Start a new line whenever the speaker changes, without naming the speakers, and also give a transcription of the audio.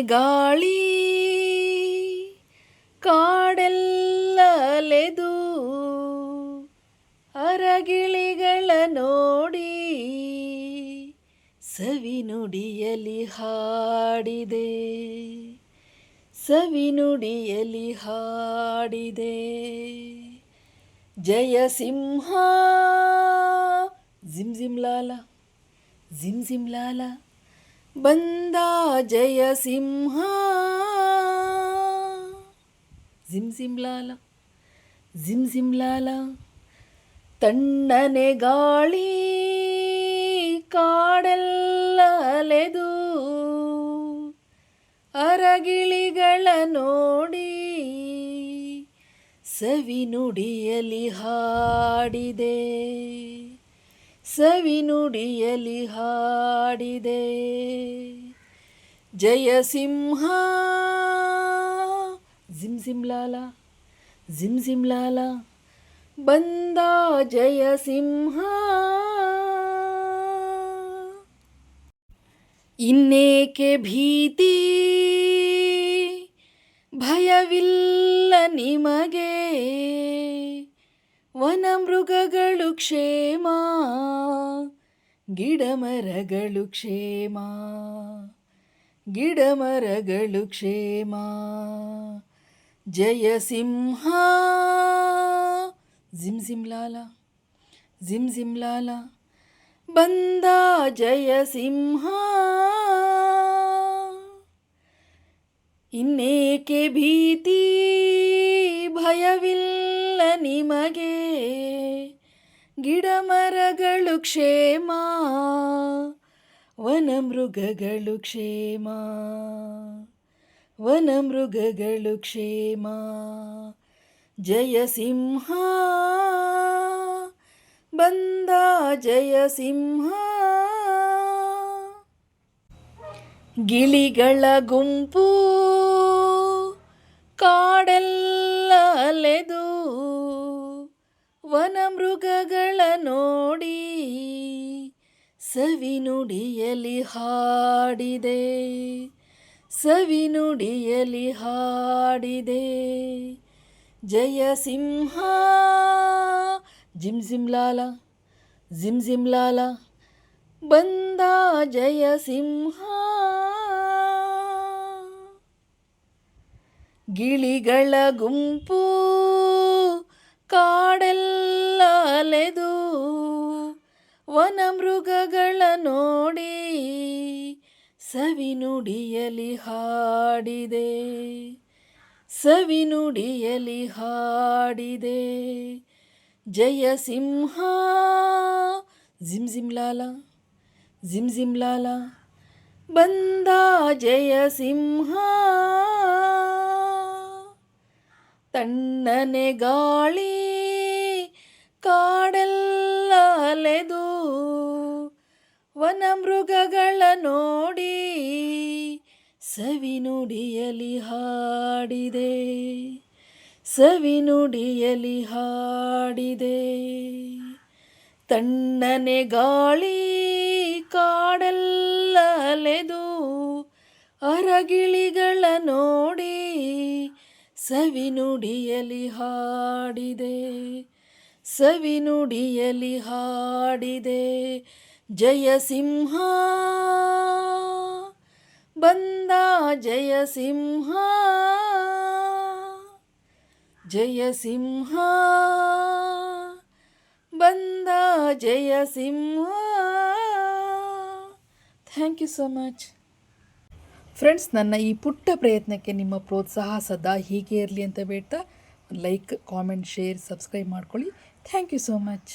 ಗಾಳಿ ಕಾಡೆಲ್ಲ ಅಲೆದು ಅರಗಿಳಿಗಳ ನೋಡಿ ಸವಿ ನುಡಿಯಲಿ ಹಾಡಿದೆ, ಸವಿ ನುಡಿಯಲಿ ಹಾಡಿದೆ. ಜಯ ಸಿಂಹ, ಜಿಮ್ ಜಿಮ್ ಲಾಲ, ಜಿಮ್ ಜಿಮ್ ಲಾಲ. ಬಂದ ಜಯ ಸಿಂಹ. ಜಿಮ್ ಜಿಮ್ ಲಾಲ, ಜಿಮ್ ಜಿಮ್ ಲಾಲ, ತಣ್ಣನೆ ಗಾಳಿ ಕಾಡೆಲ್ಲ ಅಲೆದು ಅರಗಿಳಿಗಳ ನೋಡಿ ಸವಿ ನುಡಿಯಲಿ ಹಾಡಿದೆ. ಸವಿ ನುಡಿಯಲಿ ಹಾಡಿದೆ. ಜಯ ಸಿಂಹ. ಜಿಮ್ ಜಿಮ್ ಲಾಲ, ಜಿಮ್ ಜಿಮ್ ಲಾಲ. ಬಂದ ಜಯ ಸಿಂಹ. ಇನ್ನೇಕೆ ಭೀತಿ? ಭಯವಿಲ್ಲ ನಿಮಗೆ. ವನ ಮೃಗಗಳು ಕ್ಷೇಮ ಗಿಡಮರಗಳು ಕ್ಷೇಮ ಗಿಡಮರಗಳು ಕ್ಷೇಮ ಜಯ ಸಿಂಹ ಜಿಮ್ ಜಿಮ್ ಲಾಲ ಜಿಮ್ ಜಿಮ್ ಲಾಲ ಬಂದ ಜಯ ಸಿಂಹ ಇನ್ನೇಕೆ ಭೀತಿ ಭಯವಿಲ್ಲ ನಿಮಗೆ ಗಿಡಮರಗಳು ಕ್ಷೇಮ ವನ ಮೃಗಗಳು ಕ್ಷೇಮ ವನ ಮೃಗಗಳು ಕ್ಷೇಮ, ಜಯ ಸಿಂಹ, ಬಂದ ಜಯ ಸಿಂಹ. ಗಿಳಿಗಳ ಗುಂಪು, ಕಾಡೆಲ್ಲ ಅಲೆದು ವನಮೃಗಗಳ ನೋಡಿ ಸವಿನುಡಿಯಲಿ ಹಾಡಿದೆ ಸವಿನುಡಿಯಲಿ ಹಾಡಿದೆ. ಜಯ ಸಿಂಹ, ಜಿಮ್ ಜಿಮ್ ಲಾಲ, ಜಿಮ್ ಜಿಮ್ ಲಾಲ, ಬಂದ ಜಯ ಗಿಳಿಗಳ ಗುಂಪು ಕಾಡೆಲ್ಲ ಅಲೆದು ವನ ಮೃಗಗಳ ನೋಡಿ ಸವಿನುಡಿಯಲಿ ಹಾಡಿದೆ ಸವಿನುಡಿಯಲಿ ಹಾಡಿದೆ. ಜಯ ಸಿಂಹ, ಜಿಮ್ ಜಿಮ್ ಲಾಲ, ಜಿಮ್ ಜಿಮ್ ಲಾಲ, ಬಂದ ಜಯ ಸಿಂಹ. ತಣ್ಣನೆ ಗಾಳಿ ಕಾಡೆಲ್ಲ ಅಲೆದು ವನ ಮೃಗಗಳ ನೋಡಿ ಸವಿನುಡಿಯಲಿ ಹಾಡಿದೆ ಸವಿನುಡಿಯಲಿ ಹಾಡಿದೆ. ತಣ್ಣನೆ ಗಾಳಿ ಕಾಡೆಲ್ಲ ಅಲೆದು ಅರಗಿಳಿಗಳ ನೋಡಿ ಸವಿ ನುಡಿಯಲಿ ಹಾಡಿದೆ, ಸವಿ ನುಡಿಯಲಿ ಹಾಡಿದೆ, ಜಯ ಸಿಂಹ. ಬಂದ ಜಯ ಸಿಂಹ. ಜಯ ಸಿಂಹ. ಬಂದ Jaya Simha. Thank you so much. Friends ನನ್ನ ಈ ಪುಟ್ಟ ಪ್ರಯತ್ನಕ್ಕೆ ನಿಮ್ಮ ಪ್ರೋತ್ಸಾಹ ಸದಾ ಹೀಗೆ ಇರಲಿ ಅಂತ ಬೇಡ್ತಾ ಲೈಕ್ ಕಾಮೆಂಟ್ ಶೇರ್ ಸಬ್ಸ್ಕ್ರೈಬ್ ಮಾಡ್ಕೊಳ್ಳಿ. Thank you so much